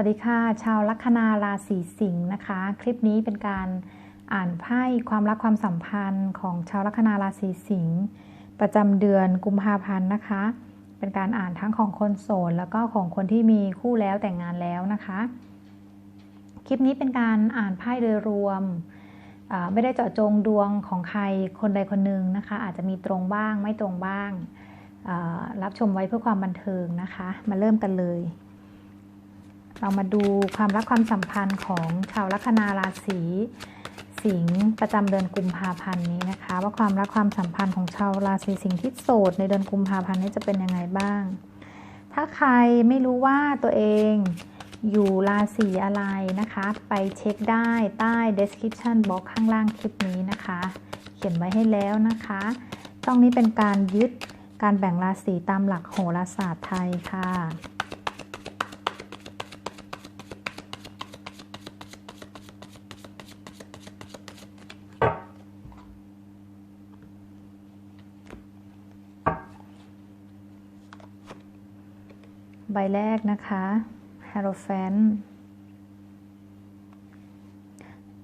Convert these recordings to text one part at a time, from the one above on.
วัสดีค่ะ ชาวลัคนาราศีสิงห์นะคะ คลิปนี้เป็นการอ่านไพ่ความรักความสัมพันธ์ของชาวลัคนาราศีสิงห์ประจำเดือนกุมภาพันธ์นะคะ เป็นการอ่านทั้งของคนโสดแล้วก็ของคนที่มีคู่แล้วแต่งงานแล้วนะคะ คลิปนี้เป็นการอ่านไพ่โดยรวม ไม่ได้เจาะจงดวงของใครคนใดคนหนึ่งนะคะ อาจจะมีตรงบ้างไม่ตรงบ้าง รับชมไว้เพื่อความบันเทิงนะคะ มาเริ่มกันเลย เรามาดูความรักความสัมพันธ์ของชาวลัคนาราศีสิงห์ประจำเดือนกุมภาพันธ์นี้นะคะ ว่าความรักความสัมพันธ์ของชาวราศีสิงห์ที่โสดในเดือนกุมภาพันธ์นี้จะเป็นยังไงบ้าง ถ้าใครไม่รู้ว่าตัวเองอยู่ราศีอะไรนะคะ ไปเช็คได้ใต้ description box ข้างล่างคลิปนี้นะคะ เขียนไว้ให้แล้วนะคะช่องนี้เป็นการยึดการแบ่งราศีตามหลักโหราศาสตร์ไทยค่ะ บแรกนะคะ h a r o p h a n t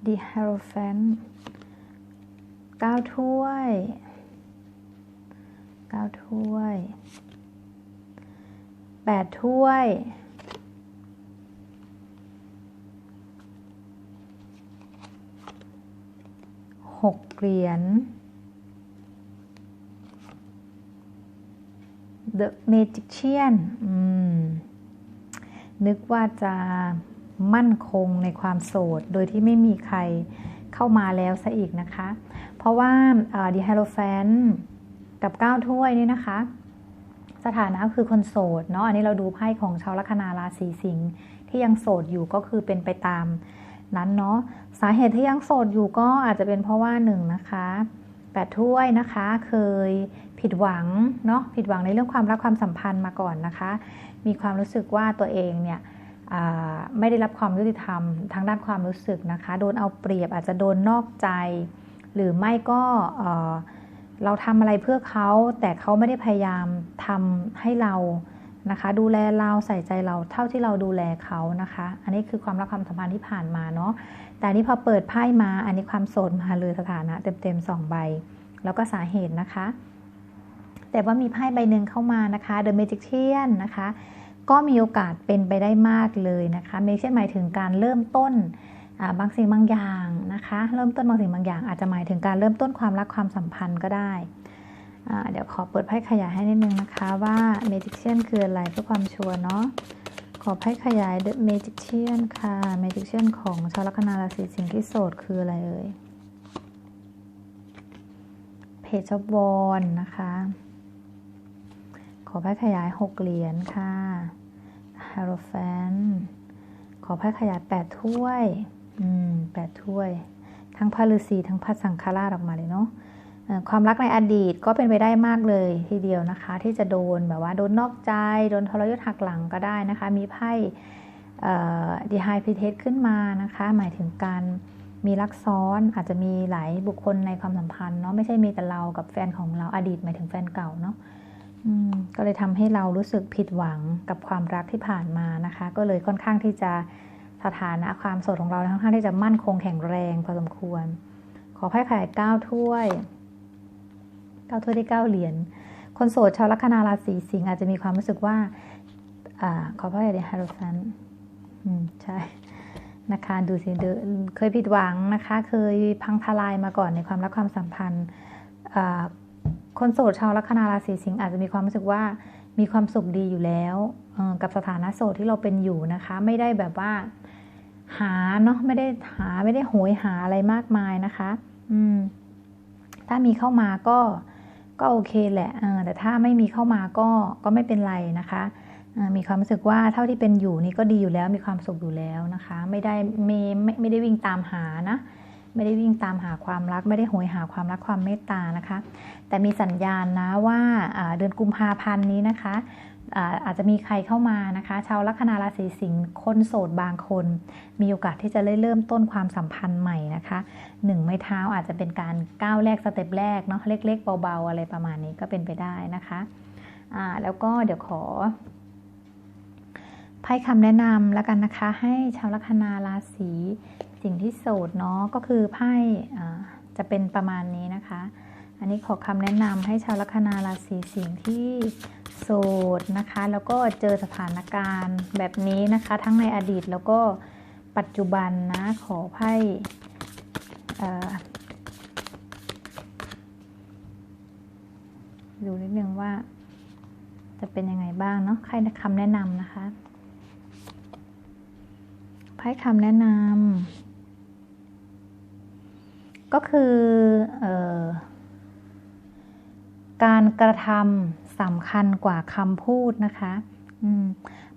The h a r o p h a n t เก้าถ้วยเก้าถ้วยแปดถ้วยหกเหรียญ The Magician นึกว่าจะมั่นคงในความโสด โดยที่ไม่มีใครเข้ามาแล้วซะอีกนะคะ เพราะว่าดีไฮโรแฟนกับ9ถ้วยนี่นะคะ สถานะคือคนโสดเนาะอันนี้เราดูไพ่ของชาวลัคนาราศีสิงห์ที่ยังโสดอยู่ก็คือเป็นไปตามนั้นเนาะสาเหตุที่ยังโสดอยู่ก็อาจจะเป็นเพราะว่าหนึ่งนะคะ แปดถ้วยนะคะ เคยผิดหวังเนาะผิดหวังในเรื่องความรักความสัมพันธ์มาก่อนนะคะ มีความรู้สึกว่าตัวเองเนี่ยไม่ได้รับความยุติธรรมทางด้านความรู้สึกนะคะ โดนเอาเปรียบอาจจะโดนนอกใจ หรือไม่ก็เราทำอะไรเพื่อเขาแต่เขาไม่ได้พยายามทำให้เรา นะคะ ดูแลเราใส่ใจเราเท่าที่เราดูแลเขานะคะ อันนี้คือความรักความสัมพันธ์ที่ผ่านมาเนาะแต่นี้พอเปิดไพ่มาอันนี้ความโสดมาเลยสถานะเต็มๆสองใบ แล้วก็สาเหตุนะคะ แต่ว่ามีไพ่ใบหนึ่งเข้ามานะคะ The Magician นะคะ ก็มีโอกาสเป็นไปได้มากเลยนะคะ Magician หมายถึงการเริ่มต้นบางสิ่งบางอย่างนะคะ เริ่มต้นบางสิ่งบางอย่าง อาจจะหมายถึงการเริ่มต้นความรักความสัมพันธ์ก็ได้ เดี๋ยวขอเปิดไพ่ขยายให้นิดนึงนะคะว่า Magician คืออะไรเพื่อความชัวร์เนาะขอให้ขยาย The Magician ค่ะ Magician ของชาวลัคนาราศีสิงห์ที่โสดคืออะไรเอ่ย Page of w a n d นะคะ ขอให้ขยายหกเหรียญค่ะ Hierophant ขอให้ขยายแปดถ้วย อืมแปดถ้วย ทั้งพระฤาษีทั้งพระสังฆราชออกมาเลยเนาะ ความรักในอดีตก็เป็นไปได้มากเลยทีเดียวนะคะ ที่จะโดนแบบว่าโดนนอกใจ โดนทรยศหักหลังก็ได้นะคะ มีไพ่ดีไฮพิเทสขึ้นมานะคะ หมายถึงการมีรักซ้อนอาจจะมีหลายบุคคลในความสัมพันธ์เนาะไม่ใช่มีแต่เรากับแฟนของเราอดีตหมายถึงแฟนเก่าเนาะก็เลยทำให้เรารู้สึกผิดหวังกับความรักที่ผ่านมานะคะ ก็เลยค่อนข้างที่จะสถานะความโสดของเราค่อนข้างที่จะมั่นคงแข็งแรงพอสมควร ขอไพ่ไข่เก้าถ้วย ก้าถ้วยที่เก้าเหรียญคนโสดชาวลัคนาราศีสิงห์อาจจะมีความรู้สึกว่าอ่าขอพระเดชฮารุฟันใช่นะคะดูสิเดเคยผิดหวังนะคะ เคยพังทลายมาก่อนในความรักความสัมพันธ์คนโสดชาวลัคนาราศีสิงห์อาจจะมีความรู้สึกว่ามีความสุขดีอยู่แล้วกับสถานะโสดที่เราเป็นอยู่นะคะ ไม่ได้แบบว่า หาเนาะไม่ได้หาไม่ได้โหยหาอะไรมากมายนะคะ อืม ถ้ามีเข้ามาก็ ก็โอเคแหละแต่ถ้าไม่มีเข้ามาก็ก็ไม่เป็นไรนะคะมีความรู้สึกว่าเท่าที่เป็นอยู่นี่ก็ดีอยู่แล้วมีความสุขอยู่แล้วนะคะ ไม่ได้ไม่ไม่ไม่ได้วิ่งตามหานะ ไม่ได้วิ่งตามหาความรัก ไม่ได้โหยหาความรักความเมตตานะคะ แต่มีสัญญาณนะว่าเดือนกุมภาพันธ์นี้นะคะอาจจะมีใครเข้ามานะคะ ชาวลัคนาราศีสิงห์คนโสดบางคน มีโอกาสที่จะเริ่มต้นความสัมพันธ์ใหม่นะคะหนึ่งไม้เท้าอาจจะเป็นการก้าวแรกสเต็ปแรกเนาะเล็กๆเบาๆอะไรประมาณนี้ก็เป็นไปได้นะคะแล้วก็เดี๋ยวขอไพ่คำแนะนำแล้วกันนะคะ ให้ชาวลัคนาราศี สิ่งที่โสดเนาะก็คือไพ่จะเป็นประมาณนี้นะคะ อันนี้ขอคำแนะนำให้ชาวลัคนาราศีสิ่งที่โสดนะคะ แล้วก็เจอสถานการณ์แบบนี้นะคะ ทั้งในอดีตแล้วก็ปัจจุบันนะ ขอไพ่ดูนิดนึงว่า จะเป็นยังไงบ้างเนาะใครคำแนะนำนะคะไพ่คำแนะนำ ก็คือออการกระทำสำคัญกว่าคำพูดนะคะ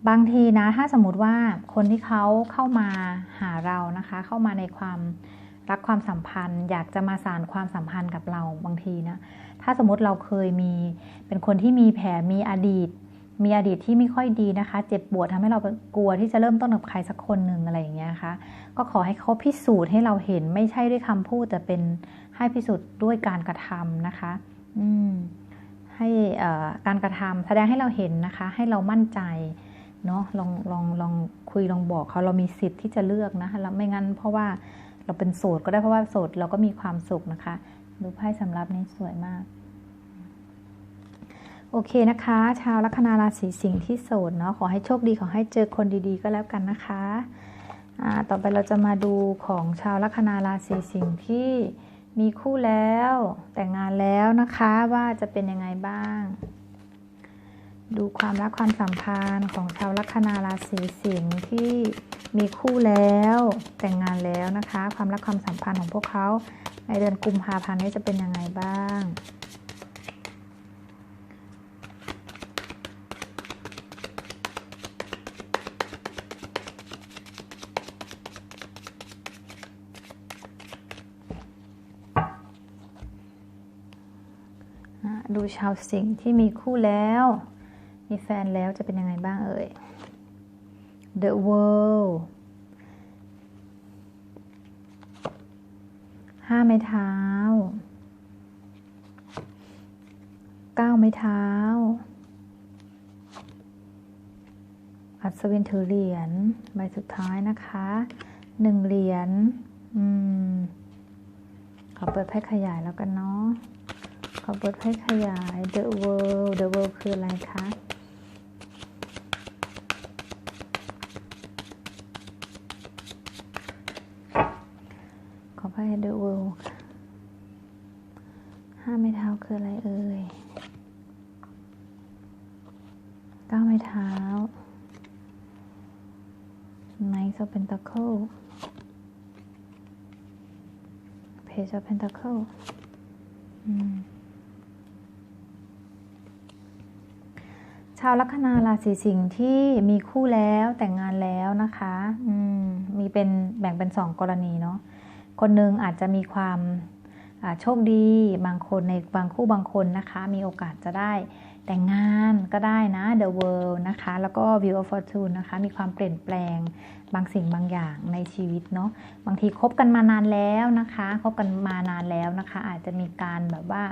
บางทีนะถ้าสมมติว่าคนที่เขาเข้ามาหาเรานะคะ เข้ามาในความรักความสัมพันธ์ อยากจะมาสารความสัมพันธ์กับเราบางทีนะถ้าสมมติเราเคยมีเป็นคนที่มีแผลมีอดีต มีอดีตที่ไม่ค่อยดีนะคะ เจ็บปวดทำให้เรากลัวที่จะเริ่มต้นกับใครสักคนหนึ่งอะไรอย่างเงี้ยคะก็ขอให้เขาพิสูจน์ให้เราเห็นไม่ใช่ด้วยคำพูด แต่เป็นให้พิสูจน์ด้วยการกระทำนะคะ อืมให้การกระทำแสดงให้เราเห็นนะคะ ให้เรามั่นใจเนาะลองลองลองคุยลองบอกเขาเรามีสิทธิ์ที่จะเลือกนะแล้วไม่งั้นเพราะว่าเราเป็นโสดก็ได้เพราะว่าโสดเราก็มีความสุขนะคะ ดูไพ่สำรับนี้สวยมาก โอเคนะคะ ชาวลัคนาราศีสิงห์ที่โสดเนาะขอให้โชคดีขอให้เจอคนดีๆ ก็แล้วกันนะคะต่อไปเราจะมาดูของชาวลัคนาราศีสิงห์ที่มีคู่แล้วแต่งงานแล้วนะคะว่าจะเป็นยังไงบ้าง ดูความรักความสัมพันธ์ของชาวลัคนาราศีสิงห์ที่มีคู่แล้วแต่งงานแล้วนะคะ ความรักความสัมพันธ์ของพวกเขาในเดือนกุมภาพันธ์นี้จะเป็นยังไงบ้าง ดูชาวสิงห์ที่มีคู่แล้ว มีแฟนแล้วจะเป็นยังไงบ้างเอ่ย The World ห้าไม้เท้าเก้าไม้เท้า อัศวินถือเหรียญใบสุดท้ายนะคะหนึ่งเหรียญ อืม ขอเปิดไพ่ขยายแล้วกันเนาะ อเปิดให้ขยาย the world the world คืออะไรคะ ขอไพ่ the world ห้าไม้เท้าคืออะไรเอ่ยเก้าไม้เท้า Knight of Pentacle Page of Pentacle อืมาวลัคนาราศีสิงห์ที่มีคู่แล้วแต่งงานแล้วนะคะอืมมีเป็นแบ่งเป็นสองกรณีเนาะคนหนึ่งอาจจะมีความโชคดีบางคนในบางคู่บางคนนะคะ มีโอกาสจะได้แต่งงานก็ได้นะ The World นะคะ แล้วก็ View of Fortune นะคะ มีความเปลี่ยนแปลงบางสิ่งบางอย่างในชีวิตเนาะ บางทีคบกันมานานแล้วนะคะ คบกันมานานแล้วนะคะ อาจจะมีการแบบว่า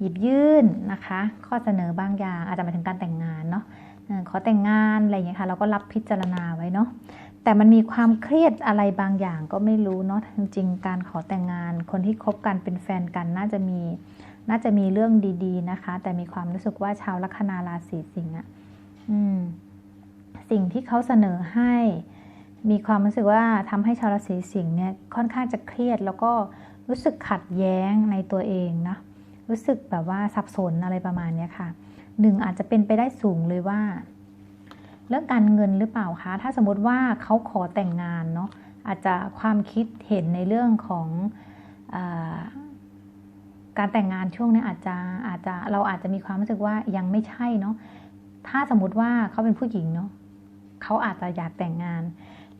หยิบยื่นนะคะ ข้อเสนอบางอย่างอาจจะหมายถึงการแต่งงานเนาะขอแต่งงานอะไรอย่างเงี้ยค่ะเราก็รับพิจารณาไว้เนาะแต่มันมีความเครียดอะไรบางอย่างก็ไม่รู้เนาะจริงๆ การขอแต่งงาน คนที่คบกันเป็นแฟนกันน่าจะมีน่าจะมีเรื่องดีๆนะคะ แต่มีความรู้สึกว่าชาวลัคนาราศีสิงห์อะอืมสิ่งที่เขาเสนอให้ มีความรู้สึกว่าทำให้ชาวราศีสิงห์เนี่ยค่อนข้างจะเครียดแล้วก็รู้สึกขัดแย้งในตัวเองนะ รู้สึกแบบว่าสับสนอะไรประมาณนี้ค่ะหนึ่งอาจจะเป็นไปได้สูงเลยว่า เรื่องการเงินหรือเปล่าคะ ถ้าสมมติว่าเขาขอแต่งงานเนาะอาจจะความคิดเห็นในเรื่องของอการแต่งงานช่วงนี้อาจจะอาจจะเราอาจจะมีความรู้สึกว่ายังไม่ใช่เนาะถ้าสมมติว่าเขาเป็นผู้หญิงเนาะเขาอาจจะอยากแต่งงาน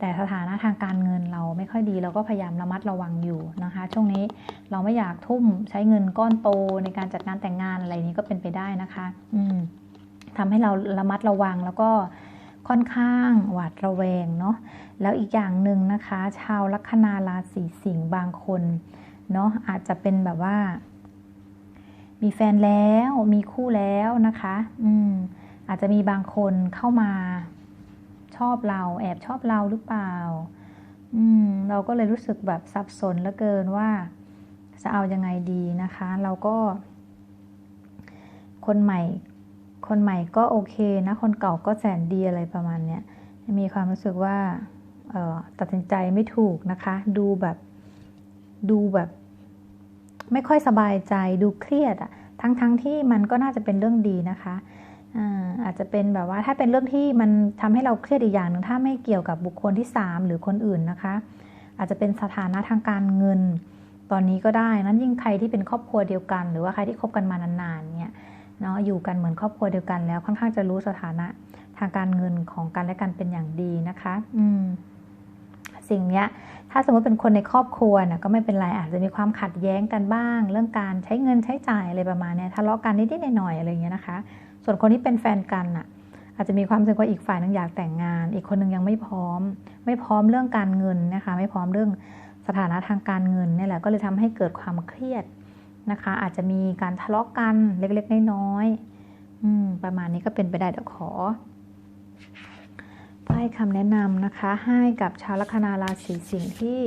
แต่สถานะทางการเงินเราไม่ค่อยดี เราก็พยายามระมัดระวังอยู่นะคะ ช่วงนี้เราไม่อยากทุ่มใช้เงินก้อนโตในการจัดงานแต่งงานอะไรนี้ก็เป็นไปได้นะคะ อืมทำให้เราระมัดระวังแล้วก็ค่อนข้างหวาดระแวงเนาะแล้วอีกอย่างหนึ่งนะคะ ชาวลัคนาราศีสิงห์บางคนเนาะอาจจะเป็นแบบว่า มีแฟนแล้วมีคู่แล้วนะคะ อืมอาจจะมีบางคนเข้ามา อบเราแอบชอบเราหรือเปล่า อืมเราก็เลยรู้สึกแบบสับสนเหลือเกินว่า จะเอายังไงดีนะคะ เราก็ คนใหม่ คนใหม่ก็โอเคนะคนเก่าก็แสนดีอะไรประมาณเนี้ยมีความรู้สึกว่าเออตัดสินใจไม่ถูกนะคะ ดูแบบดูแบบ ไม่ค่อยสบายใจดูเครียดอะทั้งๆทที่มันก็น่าจะเป็นเรื่องดีนะคะ อาจจะเป็นแบบว่าถ้าเป็นเรื่องที่มันทำให้เราเครียดอีกอย่างหนึ่งถ้าไม่เกี่ยวกับบุคคลที่ 3 หรือคนอื่นนะคะ อาจจะเป็นสถานะทางการเงิน ตอนนี้ก็ได้นั้นยิ่งใครที่เป็นครอบครัวเดียวกัน หรือว่าใครที่คบกันมานานๆเนี่ยเนาะอยู่กันเหมือนครอบครัวเดียวกันแล้วค่อนข้างจะรู้สถานะทางการเงินของกันและกันเป็นอย่างดีนะคะ อืมสิ่งเนี้ยถ้าสมมติเป็นคนในครอบครัวนะก็ไม่เป็นไรอาจจะมีความขัดแย้งกันบ้าง เรื่องการใช้เงินใช้จ่ายอะไรประมาณนี้ทะเลาะกันนิดๆหน่อยๆอะไรอย่างเงี้ยนะคะ ส่วนคนที่เป็นแฟนกันอะอาจจะมีความรู้สึกว่าอีกฝ่ายนึงอยากแต่งงาน อีกคนนึงยังไม่พร้อม ไม่พร้อมเรื่องการเงินนะคะ ไม่พร้อมเรื่องสถานะทางการเงินนี่แหละก็เลยทำให้เกิดความเครียดนะคะ อาจจะมีการทะเลาะกันเล็กๆน้อยๆประมาณนี้ก็เป็นไปได้เดี๋ยวขอให้คำแนะนำนะคะ ให้กับชาวลัคนาราศีสิงห์ที่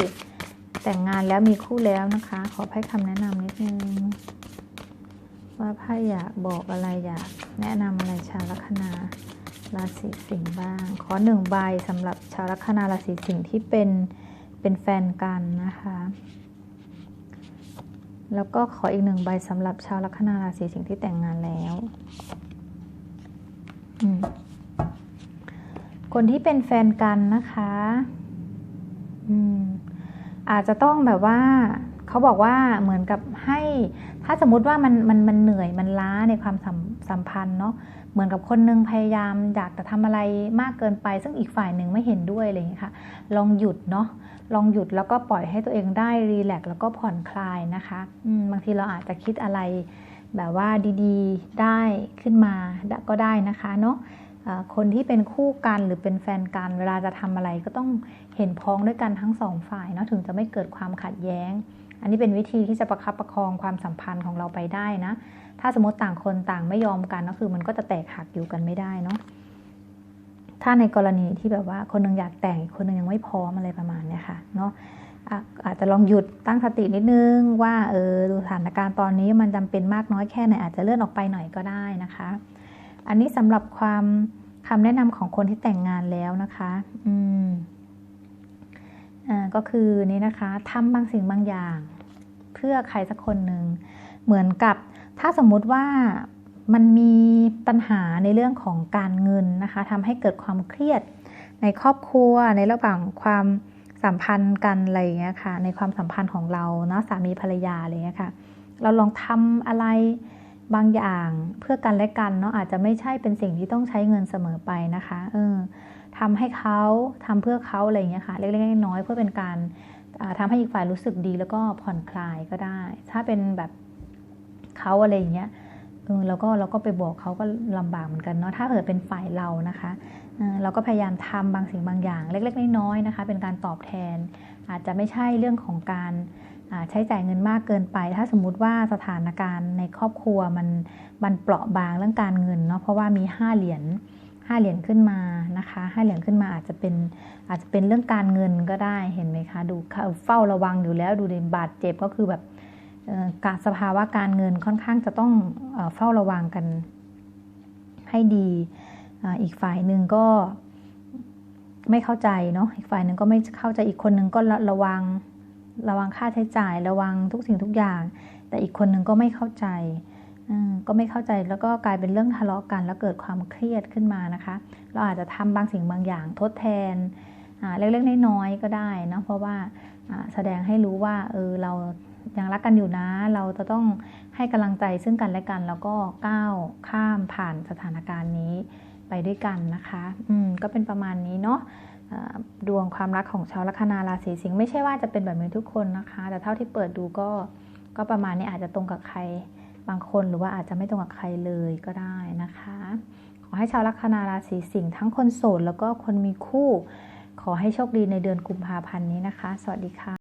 แต่งงานแล้วมีคู่แล้วนะคะ ขอให้คำแนะนำนิดนึง ว่าไพ่อยากบอกอะไรอยากแนะนำอะไรชาวลัคนาราศีสิงห์บ้าง ขอหนึ่งใบสำหรับชาวลัคนาราศีสิงห์ที่เป็นเป็นแฟนกันนะคะ แล้วก็ขออีกหนึ่งใบสำหรับชาวลัคนาราศีสิงห์ที่แต่งงานแล้วคนที่เป็นแฟนกันนะคะออาจจะต้องแบบว่าเขาบอกว่าเหมือนกับให้ ถ้าสมมติว่ามันมันมันเหนื่อยมันล้าในความสัมสัมพันธ์เนาะเหมือนกับคนนึงพยายามอยากจะทำอะไรมากเกินไป ซึ่งอีกฝ่ายหนึ่งไม่เห็นด้วยอะไรอย่างนี้ค่ะ ลองหยุดเนาะลองหยุดแล้วก็ปล่อยให้ตัวเองได้รีแลกซ์แล้วก็ผ่อนคลายนะคะบางทีเราอาจจะคิดอะไรแบบว่าดีๆได้ขึ้นมาก็ได้นะคะเนาะคนที่เป็นคู่กันหรือเป็นแฟนกันเวลาจะทำอะไรก็ต้องเห็นพ้องด้วยกันทั้งสองฝ่ายเนาะถึงจะไม่เกิดความขัดแย้ง อันนี้เป็นวิธีที่จะประคับประคองความสัมพันธ์ของเราไปได้นะ ถ้าสมมติต่างคนต่างไม่ยอมกันก็คือมันก็จะแตกหักอยู่กันไม่ได้เนาะ ถ้าในกรณีที่แบบว่าคนนึงอยากแต่งอีกคนนึงยังไม่พร้อมอะไรประมาณเนี้ยค่ะเนาะอาจจะลองหยุดตั้งสตินิดนึงว่าเออดูสถานการณ์ตอนนี้มันจำเป็นมากน้อยแค่ไหนอาจจะเลื่อนออกไปหน่อยก็ได้นะคะ อันนี้สำหรับความคำแนะนำของคนที่แต่งงานแล้วนะคะ อืมอ่าก็คือนี่นะคะทำบางสิ่งบางอย่าง เพื่อใครสักคนหนึ่งเหมือนกับถ้าสมมุติว่ามันมีปัญหาในเรื่องของการเงินนะคะทำให้เกิดความเครียดในครอบครัวในระหว่างความสัมพันธ์กันอะไรอย่างเงี้ยค่ะ ในความสัมพันธ์ของเราเนาะสามีภรรยาอะไรเงี้ยค่ะ เราลองทำอะไรบางอย่างเพื่อกันและกันเนาะอาจจะไม่ใช่เป็นสิ่งที่ต้องใช้เงินเสมอไปนะคะ เออทำให้เขาทำเพื่อเขาอะไรอย่างเงี้ยค่ะ เล็กๆน้อยๆเพื่อเป็นการ ทำให้อีกฝ่ายรู้สึกดีแล้วก็ผ่อนคลายก็ได้ ถ้าเป็นแบบเขาอะไรอย่างเงี้ยเออเราก็เราก็ไปบอกเขาก็ลำบากเหมือนกันเนาะถ้าเกิดเป็นฝ่ายเรานะคะเราก็พยายามทำบางสิ่งบางอย่าง เล็กๆน้อยๆนะคะ เป็นการตอบแทน อาจจะไม่ใช่เรื่องของการใช้จ่ายเงินมากเกินไป ถ้าสมมุติว่าสถานการณ์ในครอบครัวมันมันเปราะบางเรื่องการเงินเนาะเพราะว่ามีห้าเหรียญ ห้าเหรียญขึ้นมานะคะห้าเหรียญขึ้นมาอาจจะเป็นอาจจะเป็นเรื่องการเงินก็ได้เห็นไหมคะ ดูเฝ้าระวังอยู่แล้วดูในบาดเจ็บก็คือแบบการสภาวะการเงินค่อนข้างจะต้องเฝ้าระวังกันให้ดีอีกฝ่ายหนึ่งก็ไม่เข้าใจเนาะอีกฝ่ายหนึ่งก็ไม่เข้าใจอีกคนหนึ่งก็ระวังระวังค่าใช้จ่าย ระวังทุกสิ่งทุกอย่าง แต่อีกคนหนึ่งก็ไม่เข้าใจ ก็ไม่เข้าใจแล้วก็กลายเป็นเรื่องทะเลาะกัน แล้วเกิดความเครียดขึ้นมานะคะ เราอาจจะทำบางสิ่งบางอย่างทดแทนเล็กๆน้อยๆก็ได้นะเพราะว่าแสดงให้รู้ว่าเออเรายังรักกันอยู่นะ เราจะต้องให้กำลังใจซึ่งกันและกัน แล้วก็ก้าวข้ามผ่านสถานการณ์นี้ไปด้วยกันนะคะอืมก็เป็นประมาณนี้เนาะดวงความรักของชาวลัคนาราศีสิงห์ไม่ใช่ว่าจะเป็นแบบนี้ทุกคนนะคะ แต่เท่าที่เปิดดูก็ก็ประมาณนี้อาจจะตรงกับใคร บางคนหรือว่าอาจจะไม่ตรงกับใครเลยก็ได้นะคะ ขอให้ชาวลัคนาราศีสิงห์ทั้งคนโสดแล้วก็คนมีคู่ ขอให้โชคดีในเดือนกุมภาพันธ์นี้นะคะ สวัสดีค่ะ